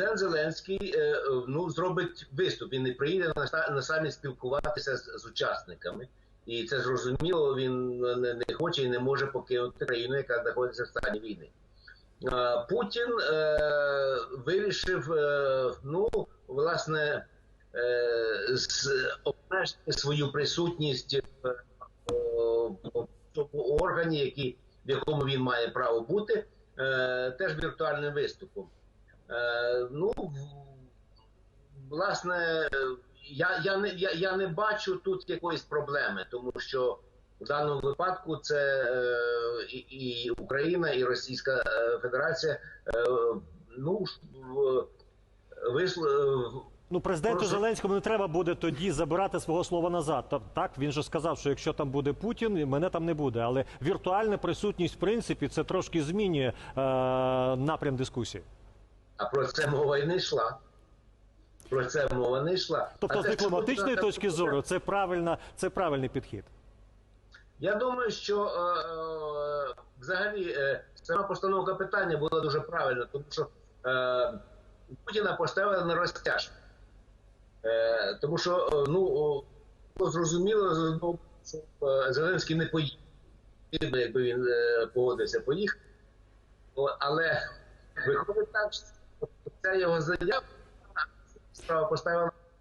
президент Зеленський е, ну, зробить виступ. Він не приїде на, на саміт спілкуватися з, з учасниками. І це зрозуміло, він не, не хоче і не може покинути країну, яка знаходиться в стані війни. Путін е, вирішив, е, ну, власне, е, обмежити свою присутність е, в цьому органі, який, в якому він має право бути, е, теж віртуальним виступом. Е, ну, власне, я, я, не, я, я не бачу тут якоїсь проблеми, тому що в даному випадку це е, і, Україна, і Російська е, Федерація е, ну, вийшли Ну, президенту Прошу. Зеленському не треба буде тоді забирати свого слова назад. Та- Так, він же сказав, що якщо там буде Путін, мене там не буде. Але віртуальна присутність, в принципі, це трошки змінює е, напрям дискусії. А про це мова і не йшла. Про це мова не йшла. Тобто, з дипломатичної точки зору, це правильна, це правильний підхід. Я думаю, що е, е, взагалі е, сама постановка питання була дуже правильна, тому що е, Путіна поставили на розтяжку. Е, тому що е, ну, було зрозуміло, ну, що е, Зеленський не поїхав, якби він е, погодився поїхати. Але виходить так, що ця його заява справа поставила